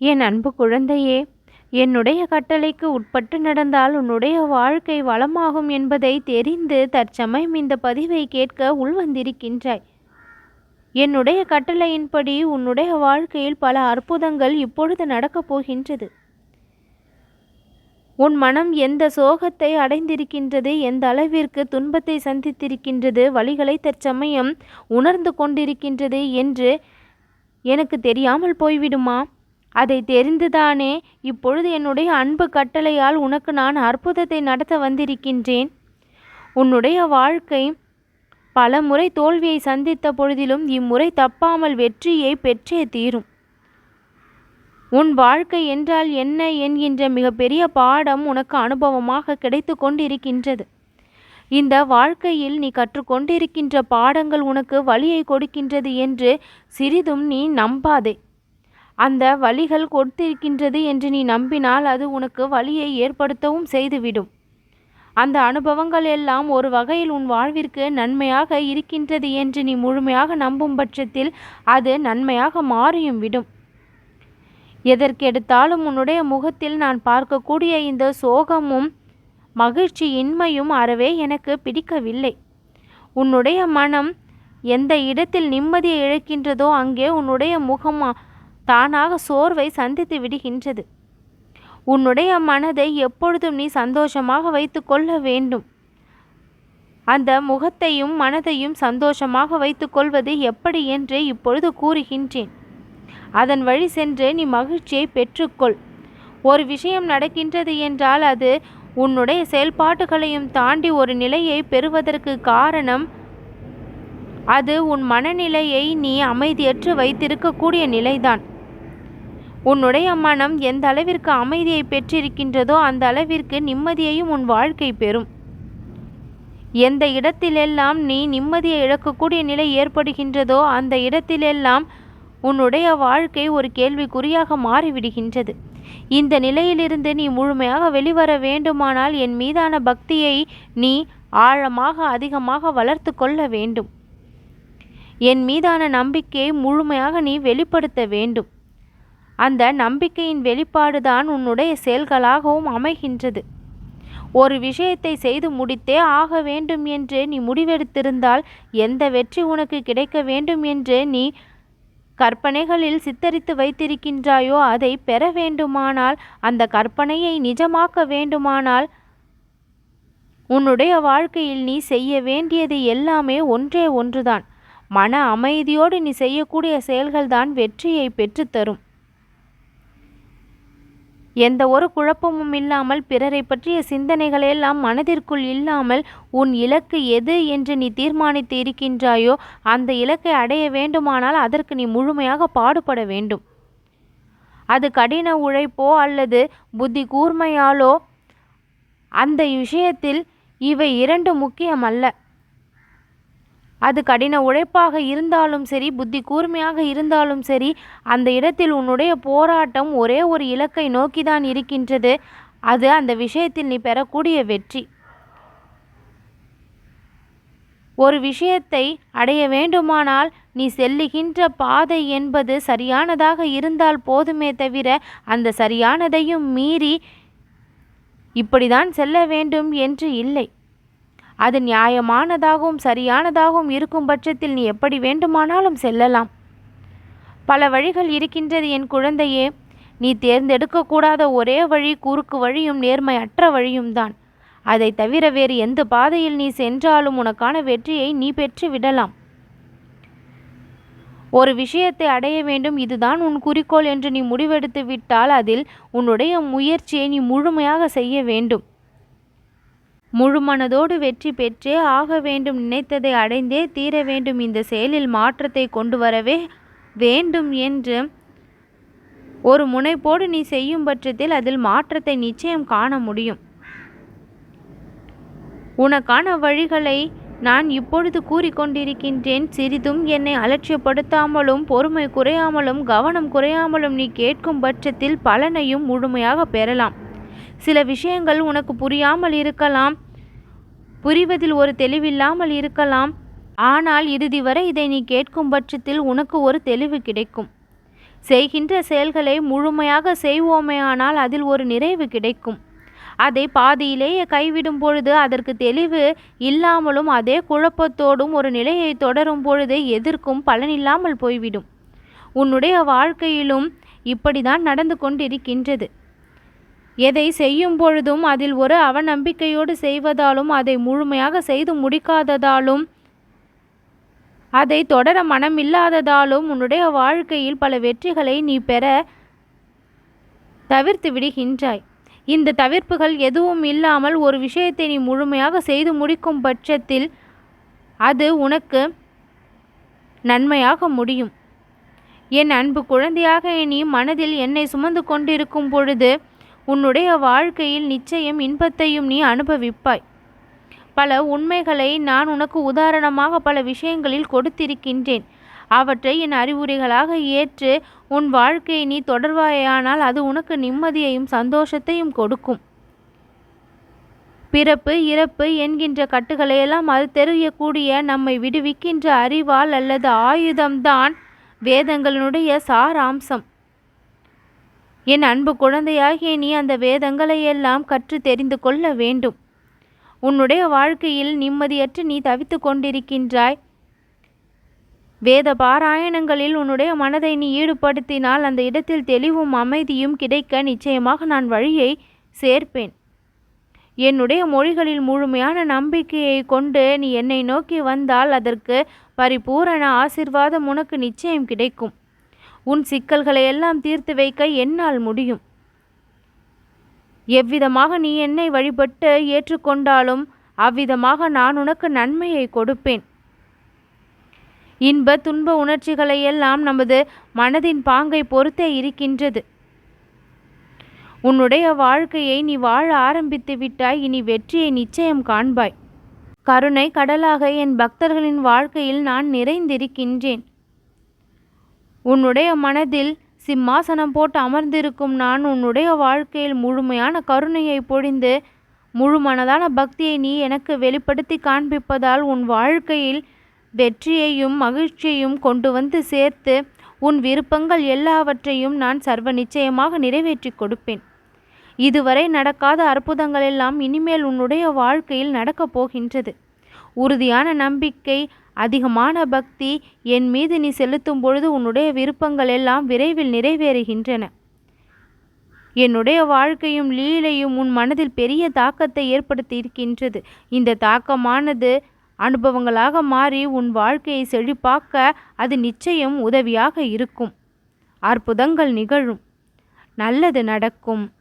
என் அன்பு குழந்தையே என்னுடைய கட்டளைக்கு உட்பட்டு நடந்தால் உன்னுடைய வாழ்க்கை வளமாகும் என்பதை தெரிந்து தற்சமயம் இந்த பதிவை கேட்க உள்வந்திருக்கின்றாய் என்னுடைய கட்டளையின்படி உன்னுடைய வாழ்க்கையில் பல அற்புதங்கள் இப்பொழுது நடக்கப் போகின்றது. உன் மனம் எந்த சோகத்தை அடைந்திருக்கின்றது எந்த அளவிற்கு துன்பத்தை சந்தித்திருக்கின்றது வழிகளை தற்சமயம் உணர்ந்து கொண்டிருக்கின்றது என்று எனக்கு தெரியாமல் போய்விடுமா? அதை தெரிந்துதானே? இப்பொழுது என்னுடைய அன்பு கட்டளையால் உனக்கு நான் அற்புதத்தை நடத்த வந்திருக்கின்றேன். உன்னுடைய வாழ்க்கை பல முறை தோல்வியை சந்தித்த பொழுதிலும் இம்முறை தப்பாமல் வெற்றியை பெற்றே தீரும். உன் வாழ்க்கை என்றால் என்ன என்கின்ற மிகப்பெரிய பாடம் உனக்கு அனுபவமாக கிடைத்து கொண்டிருக்கின்றது. இந்த வாழ்க்கையில் நீ கற்றுக்கொண்டிருக்கின்ற பாடங்கள் உனக்கு வழியை கொடுக்கின்றது என்று சிறிதும் நீ நம்பாதே. அந்த வழிகள் கொடுத்திருக்கின்றது என்று நீ நம்பினால் அது உனக்கு வழியை ஏற்படுத்தவும் செய்துவிடும். அந்த அனுபவங்கள் எல்லாம் ஒரு வகையில் உன் வாழ்விற்கு நன்மையாக இருக்கின்றது என்று நீ முழுமையாக நம்பும் பட்சத்தில் அது நன்மையாக மாறியும் விடும். எதற்கெடுத்தாலும் உன்னுடைய முகத்தில் நான் பார்க்கக்கூடிய இந்த சோகமும் மகிழ்ச்சி இன்மையும் அறவே எனக்கு பிடிக்கவில்லை. உன்னுடைய மனம் எந்த இடத்தில் நிம்மதியை இழக்கின்றதோ அங்கே உன்னுடைய முகம் தானாக சோர்வை சந்தித்து விடுகின்றது. உன்னுடைய மனதை எப்பொழுதும் நீ சந்தோஷமாக வைத்து கொள்ள வேண்டும். அந்த முகத்தையும் மனதையும் சந்தோஷமாக வைத்து கொள்வது எப்படி என்று இப்பொழுது கூறுகின்றேன். அதன் வழி சென்று நீ மகிழ்ச்சியை பெற்றுக்கொள். ஒரு விஷயம் நடக்கின்றது என்றால் அது உன்னுடைய செயல்பாட்டுகளையும் தாண்டி ஒரு நிலையை பெறுவதற்கு காரணம் அது உன் மனநிலையை நீ அமைதியற்று வைத்திருக்கக்கூடிய நிலைதான். உன்னுடைய மனம் எந்த அளவிற்கு அமைதியை பெற்றிருக்கின்றதோ அந்த அளவிற்கு நிம்மதியையும் உன் வாழ்க்கை பெறும். எந்த இடத்திலெல்லாம் நீ நிம்மதியை இழக்கக்கூடிய நிலை ஏற்படுகின்றதோ அந்த இடத்திலெல்லாம் உன்னுடைய வாழ்க்கை ஒரு கேள்விக்குறியாக மாறிவிடுகின்றது. இந்த நிலையிலிருந்து நீ முழுமையாக வெளிவர வேண்டுமானால் என் மீதான பக்தியை நீ ஆழமாக அதிகமாக வளர்த்து கொள்ள வேண்டும். என் மீதான நம்பிக்கையை முழுமையாக நீ வெளிப்படுத்த வேண்டும். அந்த நம்பிக்கையின் வெளிப்பாடுதான் உன்னுடைய செயல்களாகவும் அமைகின்றது. ஒரு விஷயத்தை செய்து முடித்தே ஆக வேண்டும் என்று நீ முடிவெடுத்திருந்தால் எந்த வெற்றி உனக்கு கிடைக்க வேண்டும் என்று நீ கற்பனைகளில் சித்தரித்து வைத்திருக்கின்றாயோ அதை பெற வேண்டுமானால் அந்த கற்பனையை நிஜமாக்க வேண்டுமானால் உன்னுடைய வாழ்க்கையில் நீ செய்ய வேண்டியது எல்லாமே ஒன்றே ஒன்றுதான். மன அமைதியோடு நீ செய்யக்கூடிய செயல்கள்தான் வெற்றியை பெற்றுத்தரும். எந்த ஒரு குழப்பமும் இல்லாமல் பிறரை பற்றிய சிந்தனைகளெல்லாம் மனதிற்குள் இல்லாமல் உன் இலக்கு எது என்று நீ தீர்மானித்து இருக்கின்றாயோ அந்த இலக்கை அடைய வேண்டுமானால் அதற்கு நீ முழுமையாக பாடுபட வேண்டும். அது கடின உழைப்போ அல்லது புத்தி கூர்மையாலோ அந்த விஷயத்தில் இவை இரண்டு முக்கியமல்ல. அது கடின உழைப்பாக இருந்தாலும் சரி புத்தி கூர்மையாக இருந்தாலும் சரி அந்த இடத்தில் உன்னுடைய போராட்டம் ஒரே ஒரு இலக்கை நோக்கிதான் இருக்கின்றது. அது அந்த விஷயத்தில் நீ பெறக்கூடிய வெற்றி. ஒரு விஷயத்தை அடைய வேண்டுமானால் நீ செல்லுகின்ற பாதை என்பது சரியானதாக இருந்தால் போதுமே தவிர அந்த சரியானதையும் மீறி இப்படிதான் செல்ல வேண்டும் என்று இல்லை. அது நியாயமானதாகவும் சரியானதாகவும் இருக்கும் பட்சத்தில் நீ எப்படி வேண்டுமானாலும் செல்லலாம். பல வழிகள் இருக்கின்றது என் குழந்தையே. நீ தேர்ந்தெடுக்கக்கூடாத ஒரே வழி குறுக்கு வழியும் நேர்மையற்ற வழியும் தான் அதை தவிர வேறு எந்த பாதையில் நீ சென்றாலும் உனக்கான வெற்றியை நீ பெற்று விடலாம் ஒரு விஷயத்தை அடைய வேண்டும். இதுதான் உன் குறிக்கோள் என்று நீ முடிவெடுத்து விட்டால் அதில் உன்னுடைய முயற்சியை நீ முழுமையாக செய்ய வேண்டும். முழுமனதோடு வெற்றி பெற்றே ஆக வேண்டும் நினைத்ததை அடைந்தே தீர வேண்டும் இந்த செயலில் மாற்றத்தை கொண்டு வரவே வேண்டும் என்று ஒரு முனைப்போடு நீ செய்யும் பட்சத்தில் அதில் மாற்றத்தை நிச்சயம் காண முடியும். உனக்கான வழிகளை நான் இப்பொழுது கூறிக்கொண்டிருக்கின்றேன். சிறிதும் என்னை அலட்சியப்படுத்தாமலும் பொறுமை குறையாமலும் கவனம் குறையாமலும் நீ கேட்கும் பட்சத்தில் பலனையும் முழுமையாக பெறலாம். சில விஷயங்கள் உனக்கு புரியாமல் இருக்கலாம். புரிவதில் ஒரு தெளிவில்லாமல் இருக்கலாம். ஆனால் இறுதி வரை இதை நீ கேட்கும் பட்சத்தில் உனக்கு ஒரு தெளிவு கிடைக்கும். செய்கின்ற செயல்களை முழுமையாக செய்வோமேயானால் அதில் ஒரு நிறைவு கிடைக்கும். அதை பாதியிலேயே கைவிடும் பொழுது அதற்கு தெளிவு இல்லாமலும் அதே குழப்பத்தோடும் ஒரு நிலையை தொடரும் பொழுது எதிர்க்கும் பலனில்லாமல் போய்விடும். உன்னுடைய வாழ்க்கையிலும் இப்படிதான் நடந்து கொண்டிருக்கின்றது. எதை செய்யும் பொழுதும் அதில் ஒரு அவநம்பிக்கையோடு செய்வதாலும் அதை முழுமையாக செய்து முடிக்காததாலும் அதை தொடர மனமில்லாததாலும் உன்னுடைய வாழ்க்கையில் பல வெற்றிகளை நீ பெற தவிர்த்து விடுகின்றாய். இந்த தவிர்ப்புகள் எதுவும் இல்லாமல் ஒரு விஷயத்தை நீ முழுமையாக செய்து முடிக்கும் பட்சத்தில் அது உனக்கு நன்மையாக முடியும். என் அன்பு குழந்தையாக நீ மனதில் என்னை சுமந்து கொண்டிருக்கும் பொழுது உன்னுடைய வாழ்க்கையில் நிச்சயம் இன்பத்தையும் நீ அனுபவிப்பாய். பல உண்மைகளை நான் உனக்கு உதாரணமாக பல விஷயங்களில் கொடுத்திருக்கின்றேன். அவற்றை என் அறிவுரைகளாக ஏற்று உன் வாழ்க்கையை நீ தொடர்வாயானால் அது உனக்கு நிம்மதியையும் சந்தோஷத்தையும் கொடுக்கும். பிறப்பு இறப்பு என்கின்ற கட்டுகளையெல்லாம் அது தெரியக்கூடிய நம்மை விடுவிக்கின்ற அறிவால் அல்லது ஆயுதம்தான் வேதங்களினுடைய சாராம்சம். என் அன்பு குழந்தையாகிய நீ அந்த வேதங்களை எல்லாம் கற்று தெரிந்து கொள்ள வேண்டும். உன்னுடைய வாழ்க்கையில் நிம்மதியற்று நீ தவித்து கொண்டிருக்கின்றாய். வேத பாராயணங்களில் உன்னுடைய மனதை நீ ஈடுபடுத்தினால் அந்த இடத்தில் தெளிவும் அமைதியும் கிடைக்க நிச்சயமாக நான் வழியை சேர்ப்பேன். என்னுடைய மொழிகளில் முழுமையான நம்பிக்கையை கொண்டு நீ என்னை நோக்கி வந்தால் அதற்கு பரிபூரண ஆசிர்வாதம் உனக்கு நிச்சயம் கிடைக்கும். உன் சிக்கல்களை எல்லாம் தீர்த்து வைக்க என்னால் முடியும். எவ்விதமாக நீ என்னை வழிபட்டு ஏற்றுக்கொண்டாலும் அவ்விதமாக நான் உனக்கு நன்மையை கொடுப்பேன். இன்ப துன்ப உணர்ச்சிகளை எல்லாம் நமது மனதின் பாங்கை பொறுத்தே இருக்கின்றது. உன்னுடைய வாழ்க்கையை நீ வாழ ஆரம்பித்து விட்டாய் இனி வெற்றியை நிச்சயம் காண்பாய். கருணை கடலாக என் பக்தர்களின் வாழ்க்கையில் நான் நிறைந்திருக்கின்றேன். உன்னுடைய மனதில் சிம்மாசனம் போட்டு அமர்ந்திருக்கும் நான் உன்னுடைய வாழ்க்கையில் முழுமையான கருணையை பொழிந்து முழு மனதான பக்தியை நீ எனக்கு வெளிப்படுத்தி காண்பிப்பதால் உன் வாழ்க்கையில் வெற்றியையும் மகிழ்ச்சியையும் கொண்டு வந்து சேர்த்து உன் விருப்பங்கள் எல்லாவற்றையும் நான் சர்வ நிச்சயமாக நிறைவேற்றி கொடுப்பேன். இதுவரை நடக்காத அற்புதங்கள் எல்லாம் இனிமேல் உன்னுடைய வாழ்க்கையில் நடக்கப் போகின்றது. உறுதியான நம்பிக்கை அதிகமான பக்தி என் மீது நீ செலுத்தும் பொழுது உன்னுடைய விருப்பங்கள் எல்லாம் விரைவில் நிறைவேறுகின்றன. என்னுடைய வாழ்க்கையும் லீலையும் உன் மனதில் பெரிய தாக்கத்தை ஏற்படுத்தி இருக்கின்றது இந்த தாக்கமானது அனுபவங்களாக மாறி உன் வாழ்க்கையை செழிப்பாக்க அது நிச்சயம் உதவியாக இருக்கும். அற்புதங்கள் நிகழும். நல்லது நடக்கும்.